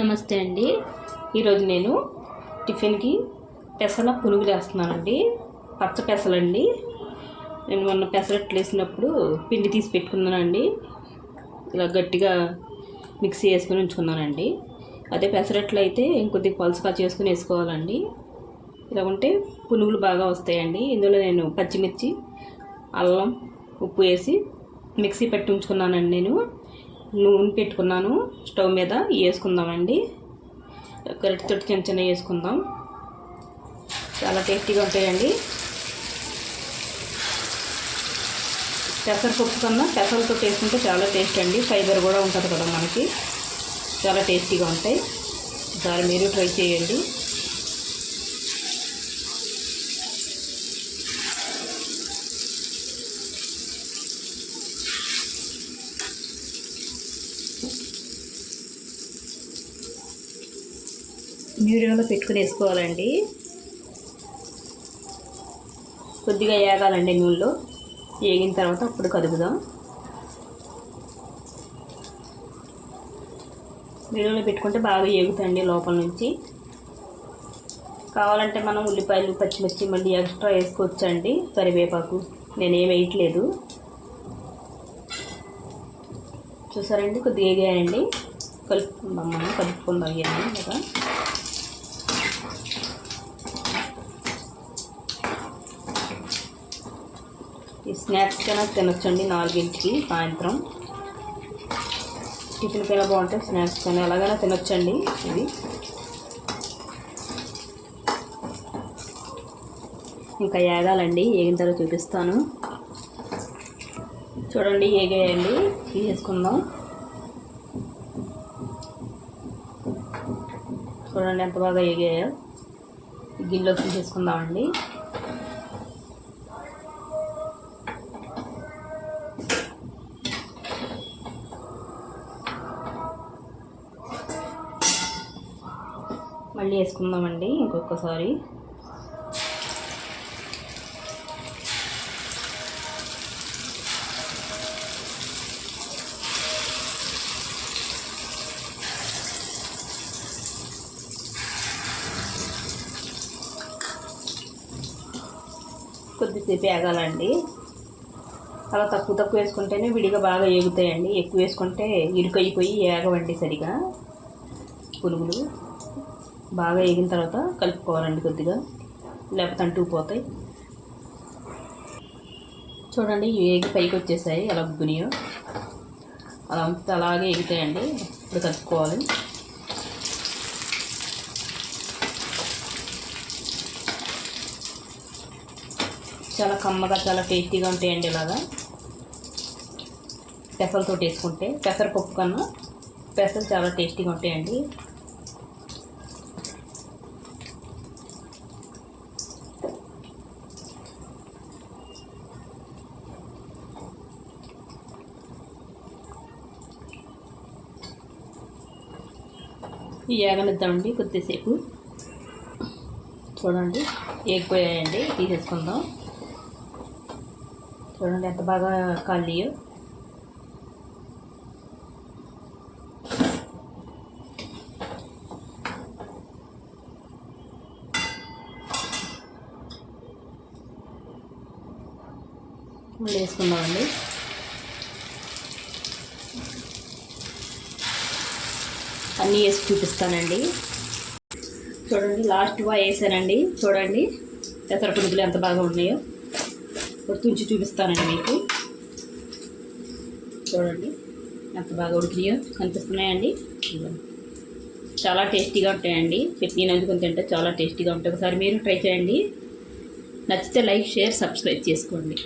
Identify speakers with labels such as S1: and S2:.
S1: నమస్తే అండి. ఈరోజు నేను టిఫిన్కి పెసల పునుగులు వేస్తున్నానండి. పచ్చ పెసలండి. నేను మొన్న పెసరట్లు వేసినప్పుడు పిండి తీసి పెట్టుకున్నానండి. ఇలా గట్టిగా మిక్సీ వేసుకొని ఉంచుకున్నానండి. అదే పెసరట్లు అయితే ఇంకొద్దిగా పలుసుగా చేసుకుని వేసుకోవాలండి. ఇలా ఉంటే పునుగులు బాగా వస్తాయండి. ఇందులో నేను పచ్చిమిర్చి అల్లం ఉప్పు వేసి మిక్సీ పెట్టి ఉంచుకున్నానండి నేను. నూనె పెట్టుకున్నాను స్టవ్ మీద వేసుకుందామండి. గరిటెతో చిన్న చిన్న వేసుకుందాం. చాలా టేస్టీగా ఉంటాయండి. పెసరపప్పు కన్నా పెసరతో వేసుకుంటే చాలా టేస్ట్ అండి. ఫైబర్ కూడా ఉంటుంది కదా మనకి. చాలా టేస్టీగా ఉంటాయి. ఒకసారి మీరు ట్రై చేయండి. మీడియంలో పెట్టుకుని వేసుకోవాలండి. కొద్దిగా ఏగాలండి నూనెలో. ఏగిన తర్వాత అప్పుడు కదుపుదాం. మీడియంలో పెట్టుకుంటే బాగా ఏగుతాయండి లోపల నుంచి. కావాలంటే మనం ఉల్లిపాయలు పచ్చిమిర్చి మళ్ళీ ఎక్స్ట్రా వేసుకోవచ్చండి కరివేపాకు. నేనేం వేయట్లేదు. చూసారండి? కొద్దిగా ఏగాయండి. కలుపుకుందాం మనం కలుపుకుందాం ఇవన్నీ కదా. స్నాక్స్ కన్నా తినొచ్చండి నాలుగింటికి సాయంత్రం. టిఫిన్ కైనా బాగుంటాయి స్నాక్స్ కానీ ఎలాగైనా తినొచ్చండి ఇవి. ఇంకా ఏగాలండి ఏగిన తర్వాత చూపిస్తాను. చూడండి ఏగేయండి తీసేసుకుందాం. చూడండి ఎంత బాగా ఏగాయో. గిన్నెలోకి తీసేసుకుందామండి. మళ్ళీ వేసుకుందామండి ఇంకొకసారి. కొద్దిసేపు వేగాలండి అలా తక్కువ తక్కువ వేసుకుంటేనే విడిగా బాగా ఏగుతాయండి. ఎక్కువ వేసుకుంటే ఇరుకైపోయి ఏగవండి సరిగా. పునుగులు. బాగా వేగిన తర్వాత కలుపుకోవాలండి కొద్దిగా. లేకపోతే అంటుకుపోతాయి చూడండి ఏగి పైకి వచ్చేసాయి. అలా గునియో అలా ఉంచితే అలాగే ఎగుతాయండి. ఇప్పుడు కలుపుకోవాలి. చాలా కమ్మగా చాలా టేస్టీగా ఉంటాయండి ఇలాగా. పెసలతో వేసుకుంటే పెసరపప్పు కన్నా పెసలు చాలా టేస్టీగా ఉంటాయండి. ఏగనిద్దామండి కొద్దిసేపు. చూడండి ఏగిపోయాయండి తీసేసుకుందాం. చూడండి ఎంత బాగా కాలియో. మళ్ళీ వేసుకుందామండి. అన్నీ వేసి చూపిస్తానండి. చూడండి లాస్ట్ వా వేసానండి. చూడండి పెసర పురుగులు ఎంత బాగా ఉన్నాయో. గుర్తుంచి చూపిస్తానండి మీకు. చూడండి ఎంత బాగా ఉడికినాయో కనిపిస్తున్నాయండి. చాలా టేస్టీగా ఉంటాయండి. చట్నీ నంచుకొని తింటే చాలా టేస్టీగా ఉంటాయి. ఒకసారి మీరు ట్రై చేయండి. నచ్చితే లైక్ షేర్ సబ్స్క్రైబ్ చేసుకోండి.